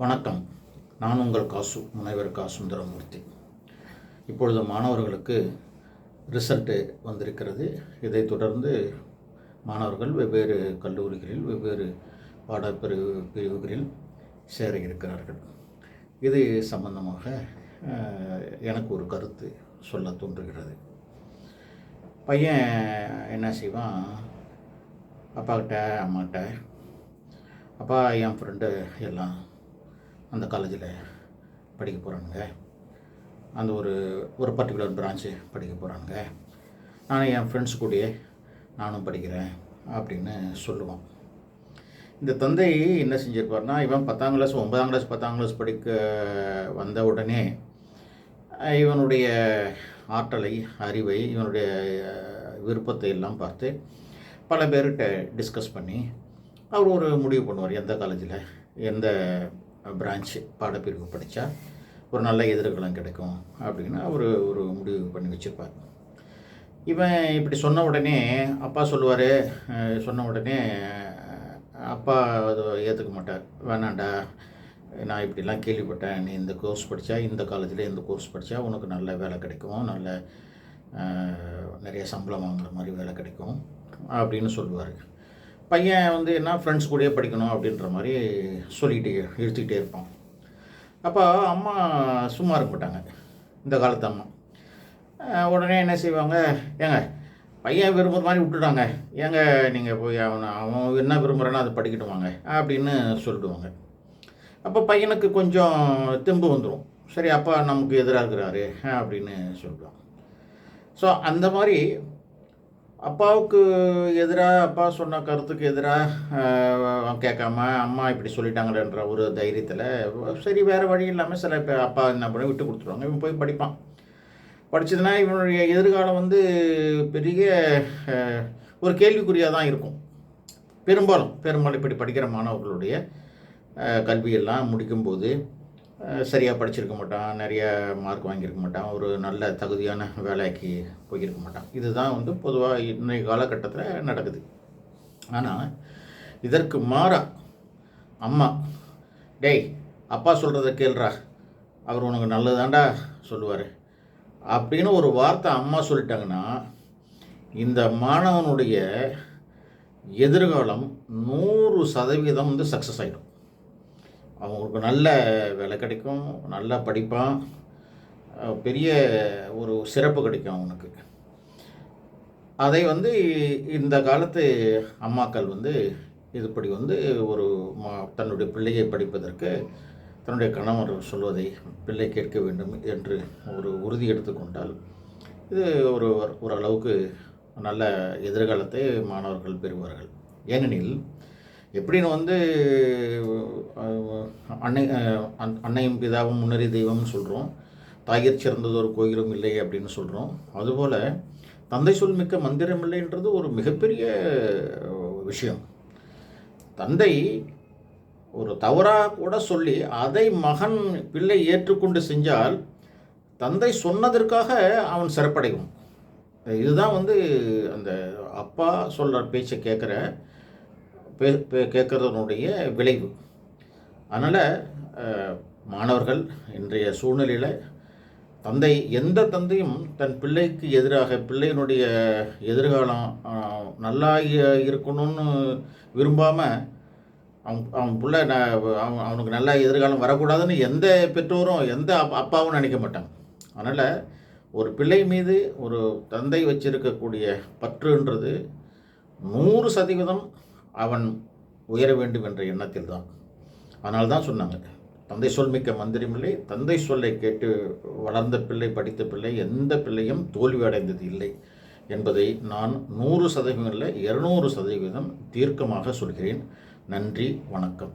வணக்கம். நான் உங்கள் காசு முனைவர் கா சுந்தரமூர்த்தி இப்பொழுது மாணவர்களுக்கு ரிசல்ட்டு வந்திருக்கிறது. இதைத் தொடர்ந்து மாணவர்கள் வெவ்வேறு கல்லூரிகளில் வெவ்வேறு பாடப்பிரிவு பிரிவுகளில் சேர இருக்கிறார்கள். இது சம்பந்தமாக எனக்கு ஒரு கருத்து சொல்ல தோன்றுகிறது. பையன் என்ன செய்வான்? அப்பாக்கிட்ட அம்மாக்கிட்ட அப்பா என் ஃப்ரெண்டு எல்லாம் அந்த காலேஜில் படிக்க போகிறானுங்க அந்த ஒரு ஒரு பர்டிகுலர் பிரான்ச்சு படிக்க போகிறானுங்க நான் என் ஃப்ரெண்ட்ஸ் கூடயே நானும் படிக்கிறேன் அப்படின்னு சொல்லுவான். இந்த தந்தை என்ன செஞ்சிருப்பார்னா இவன் பத்தாம் கிளாஸ் ஒன்பதாம் கிளாஸ் பத்தாம் கிளாஸ் படிக்க வந்த உடனே இவனுடைய ஆற்றலை அறிவை இவனுடைய விருப்பத்தை எல்லாம் பார்த்து பல பேர்கிட்ட டிஸ்கஸ் பண்ணி அவர் ஒரு முடிவு பண்ணுவார் எந்த காலேஜில் எந்த பிரான்ச் பாடப்பிரிவு படித்தா ஒரு நல்ல எதிர்காலம் கிடைக்கும் அப்படின்னு அவர் ஒரு முடிவு பண்ணி வச்சுருப்பார். இவன் இப்படி சொன்ன உடனே அப்பா சொல்லுவார் சொன்ன உடனே அப்பா அதை ஏற்றுக்க மாட்டார். வேணாண்டா நான் இப்படிலாம் கேள்விப்பட்டேன். நீ இந்த கோர்ஸ் படித்தா இந்த காலேஜில் இந்த கோர்ஸ் படித்தா உனக்கு நல்ல வேலை கிடைக்கும். நல்ல நிறைய சம்பளம் வாங்குற மாதிரி வேலை கிடைக்கும். அப்படின்னு சொல்லுவார். பையன் வந்து என்ன ஃப்ரெண்ட்ஸ் கூடயே படிக்கணும் அப்படின்ற மாதிரி சொல்லிக்கிட்டே இழுத்துக்கிட்டே இருப்பான். அப்போ அம்மா சும்மா இருக்க மாட்டாங்க. இந்த காலத்து அம்மா. உடனே என்ன செய்வாங்க ஏங்க பையன் விரும்புகிற மாதிரி விட்டுட்டாங்க. ஏங்க நீங்கள் போய் அவனை அவன் என்ன விரும்புகிறானோ அதை படிக்கட்டும் வாங்க அப்படின்னு சொல்லிடுவாங்க. அப்போ பையனுக்கு கொஞ்சம் தெம்பு வந்துடும் சரி அப்பா நமக்கு எதிராக இருக்கிறாரு அப்படின்னு சொல்லுவாங்க ஸோ அந்த மாதிரி அப்பாவுக்கு எதிராக அப்பா சொன்ன கருத்துக்கு எதிராக கேட்காம அம்மா இப்படி சொல்லிட்டாங்களேன்ற ஒரு தைரியத்தில் சரி வேறு வழி இல்லாமல் சில பேர் அப்பா என்ன பண்ணி விட்டு கொடுத்துருவாங்க. இவன் போய் படிப்பான். படிச்சதுன்னா இவனுடைய எதிர்காலம் வந்து பெரிய ஒரு கேள்விக்குறியாக தான் இருக்கும். பெரும்பாலும் பெரும்பாலும் இப்படி படிக்கிற மாணவர்களுடைய கல்வியெல்லாம் முடிக்கும்போது சரியாக படிச்சிருக்க மாட்டான் நிறைய மார்க் வாங்கியிருக்க மாட்டான் ஒரு நல்ல தகுதியான வேலைக்கு போயிருக்க மாட்டான். இதுதான் வந்து பொதுவாக இன்றைய காலகட்டத்தில் நடக்குது. ஆனால் இதற்கு மாறா அம்மா டேய் அப்பா சொல்கிறத கேள்றா. அவர் உனக்கு நல்லதாண்டா சொல்லுவார். அப்படின்னு ஒரு வார்த்தை அம்மா சொல்லிட்டாங்கன்னா இந்த மாணவனுடைய எதிர்காலம் நூறு சதவீதம் வந்து சக்ஸஸ் ஆகிடும் அவங்களுக்கு நல்ல வேலை கிடைக்கும் நல்லா படிப்பான். பெரிய ஒரு சிறப்பு கிடைக்கும் அவனுக்கு. அதை வந்து இந்த காலத்து அம்மாக்கள் வந்து இதுபடி வந்து ஒரு மா தன்னுடைய பிள்ளையை படிப்பதற்கு தன்னுடைய கணவர் சொல்வதை பிள்ளை கேட்க வேண்டும் என்று ஒரு உறுதி எடுத்துக்கொண்டால் இது ஒரு ஓரளவுக்கு நல்ல எதிர்காலத்தை மாணவர்கள் பெறுவார்கள். ஏனெனில் எப்படின்னு வந்து அன்னை அன்- அன்னையும் பிதாவும் முன்னறி தெய்வம்னு சொல்கிறோம் தாயிற் சிறந்தது ஒரு கோயிலும் இல்லை அப்படின்னு சொல்கிறோம் அதுபோல் தந்தை சொல் மிக்க மந்திரம் இல்லைன்றது ஒரு மிகப்பெரிய விஷயம். தந்தை ஒரு தவறாக கூட சொல்லி அதை மகன் பிள்ளை ஏற்றுக்கொண்டு செஞ்சால் தந்தை சொன்னதற்காக அவன் சிறப்படையும். இதுதான் வந்து அந்த அப்பா சொல்கிற பேச்சை கேட்குற பே கேட்குறதனுடைய விளைவு. அதனால் மாணவர்கள் இன்றைய சூழ்நிலையில் தந்தை எந்த தந்தையும் தன் பிள்ளைக்கு எதிராக பிள்ளையினுடைய எதிர்காலம் நல்லா இருக்கணும்னு விரும்பாமல் அவன் அவன் பிள்ளை நான் அவன் அவனுக்கு நல்லா எதிர்காலம் வரக்கூடாதுன்னு எந்த பெற்றோரும் எந்த அப்பாவும் நினைக்க மாட்டாங்க. அதனால் ஒரு பிள்ளை மீது ஒரு தந்தை வச்சிருக்கக்கூடிய பற்றுன்றது நூறு சதவீதம் அவன் உயர வேண்டும் என்ற எண்ணத்தில் தான் அதனால தான் சொன்னாங்க. தந்தை சொல் மிக்க மந்திரமில்லை. தந்தை சொல்லை கேட்டு வளர்ந்த பிள்ளை படித்த பிள்ளை எந்த பிள்ளையும் தோல்வி அடைந்தது இல்லை என்பதை நான் நூறு சதவீதம் இல்லை இருநூறு சதவீதம் தீர்க்கமாக சொல்கிறேன். நன்றி வணக்கம்.